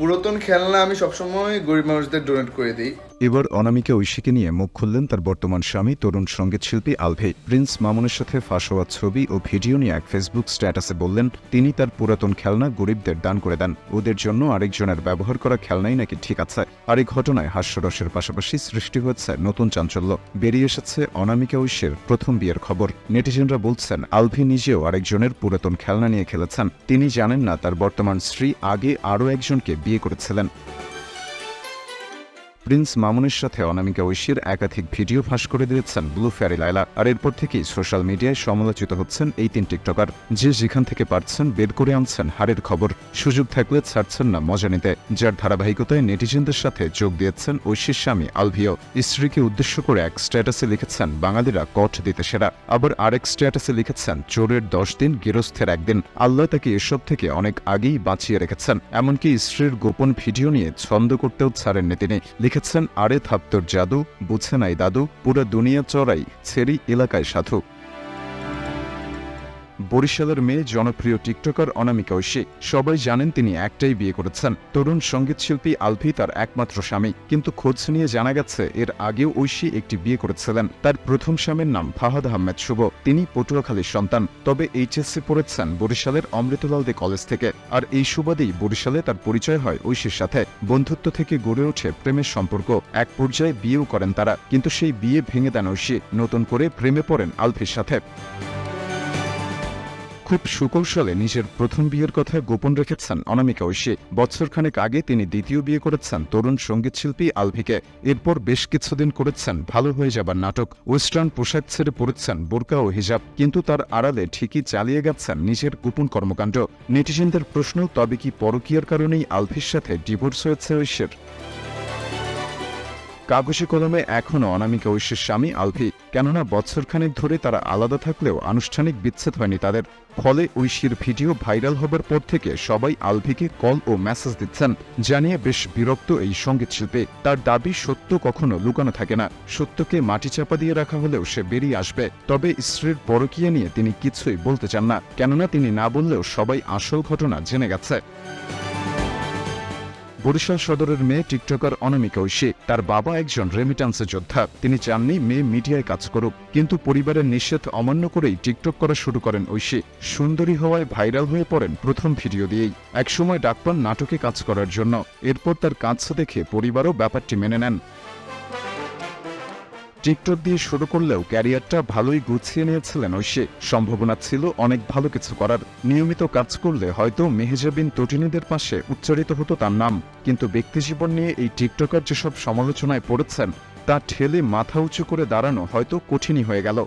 পুরাতন খেলনা আমি সবসময় গরিব মানুষদের ডোনেট করে দিই। এবার অনামিকা ঐশীকে নিয়ে মুখ খুললেন তার বর্তমান স্বামী, তরুণ সংগীত শিল্পী আলভে। প্রিন্স মামুনের সাথে ফাঁস হওয়া ছবি ও ভিডিও নিয়ে এক ফেসবুক স্ট্যাটাসে বললেন, তিনি তার পুরাতন খেলনা গরিবদের দান করে দেন। ওদের জন্য আরেকজনের ব্যবহার করা খেলনাই নাকি ঠিক আছে? আর এই ঘটনায় হাস্যরসের পাশাপাশি সৃষ্টি হয়েছে নতুন চাঞ্চল্য। বেরিয়ে এসেছে অনামিকা ঐশীর প্রথম বিয়ের খবর। নেটিজেনরা বলছেন, আলভি নিজেও আরেকজনের পুরাতন খেলনা নিয়ে খেলেছেন। তিনি জানেন না তার বর্তমান স্ত্রী আগে আরও একজনকে বিয়ে করেছিলেন। প্রিন্স মামুনের সাথে অনামিকা ঐশীর একাধিক ভিডিও ফাঁস করে দিয়েছেন ব্লু ফ্যারি লাইলা আর এরপর থেকেই সোশ্যাল মিডিয়ায় সমালোচিত হচ্ছেন এই তিন টিকটকার। যে যেখান থেকে পারছেন বের করে আনছেন হারের খবর। সুযোগ থাকলে ছাড়ছেন না মজা নিতে। যার ধারাবাহিকতায় নেটিজেনদের সাথে যোগ দিয়েছেন ঐশীর স্বামী আলভিও। স্ত্রীকে উদ্দেশ্য করে এক স্ট্যাটাসে লিখেছেন, বাঙালিরা কট দিতে সেরা। আবার আরেক স্ট্যাটাসে লিখেছেন, চোরের দশ দিন গেরস্থের একদিন। আল্লাহ তাকে এসব থেকে অনেক আগেই বাঁচিয়ে রেখেছেন। এমনকি স্ত্রীর গোপন ভিডিও নিয়ে ছন্দ করতেও ছাড়েননি তিনি। লিখেছেন আরে থাপ্তর জাদু বুঝে নাই দাদু পুরো দুনিয়া চড়াই ছেড়ি এলাকায় সাধু। বরিশালের মেয়ে জনপ্রিয় টিকটকার অনামিকা ঐশী, সবাই জানেন তিনি একটাই বিয়ে করেছেন। তরুণ সঙ্গীতশিল্পী আলভি তার একমাত্র স্বামী, কিন্তু খোঁজ নিয়ে জানা গেছে এর আগেও ঐশী একটি বিয়ে করেছিলেন। তার প্রথম স্বামীর নাম ফাহাদ আহমেদ শুভ, তিনি পটুয়াখালীর সন্তান। তবে এইচএসসি পড়েছেন বরিশালের অমৃতলাল দে কলেজ থেকে। আর এই সুবাদেই বরিশালে তার পরিচয় হয় ঐশীর সাথে। বন্ধুত্ব থেকে গড়ে ওঠে প্রেমের সম্পর্ক। এক পর্যায়ে বিয়েও করেন তারা, কিন্তু সেই বিয়ে ভেঙে দেন ঐশী। নতুন করে প্রেমে পড়েন আলভির সাথে। খুব সুকৌশলে নিজের প্রথম বিয়ের কথা গোপন রেখেছেন অনামিকা ঐশী। বছরখানেক আগে তিনি দ্বিতীয় বিয়ে করেছেন তরুণ সঙ্গীতশিল্পী আলভিকে। এরপর বেশ কিছুদিন করেছেন ভালো হয়ে যাবার নাটক। ওয়েস্টার্ন পোশাক ছেড়ে পড়েছেন বোরকা ও হিজাব, কিন্তু তার আড়ালে ঠিকই চালিয়ে গেছেন নিজের গোপন কর্মকাণ্ড। নেটিজেনদের প্রশ্ন, তবে কি পরকীয়ার কারণেই আলভির সাথে ডিভোর্স হয়েছে ঐশীর? কাগজে কলমে এখনও অনামিকা ঐশীর স্বামী আলভি কেননা বছরখানেক ধরে তারা আলাদা থাকলেও আনুষ্ঠানিক বিচ্ছেদ হয়নি তাদের। ফলে ঐশীর ভিডিও ভাইরাল হবার পর থেকে সবাই আলভিকে কল ও মেসেজ দিচ্ছেন, জানিয়ে বেশ বিরক্ত এই সংগীত শিল্পী। তার দাবি, সত্য কখনো লুকানো থাকে না। সত্যকে মাটি চাপা দিয়ে রাখা হলেও সে বেরিয়ে আসবে। তবে স্ত্রীর পরকীয়া নিয়ে তিনি কিছুই বলতে চান না, কেননা তিনি না বললেও সবাই আসল ঘটনা জেনে গেছে। বরিশাল সদরের মেয়ে টিকটকার অনামিকা ঐশী, তার বাবা একজন রেমিটান্সের যোদ্ধা। তিনি চাননি মেয়ে মিডিয়ায় কাজ করুক, কিন্তু পরিবারের নিষেধ অমান্য করেই টিকটক করা শুরু করেন ঐশী। সুন্দরী হওয়ায় ভাইরাল হয়ে পড়েন প্রথম ভিডিও দিয়েই। একসময় ডাকপান নাটকে কাজ করার জন্য। এরপর তার কাজ দেখে পরিবারও ব্যাপারটি মেনে নেন। টিকটক দিয়ে শুরু করলেও ক্যারিয়ারটা ভালোই গুছিয়ে নিয়েছিলেন ঐশী। সম্ভাবনা ছিল অনেক ভালো কিছু করার। নিয়মিত কাজ করলে হয়তো মেহেজাবিন তটিনীদের পাশে উচ্চারিত হতো তার নাম। কিন্তু ব্যক্তিজীবন নিয়ে এই টিকটকার যেসব সমালোচনায় পড়েছেন, তা ঠেলে মাথা উঁচু করে দাঁড়ানো হয়তো কঠিনই হয়ে গেল।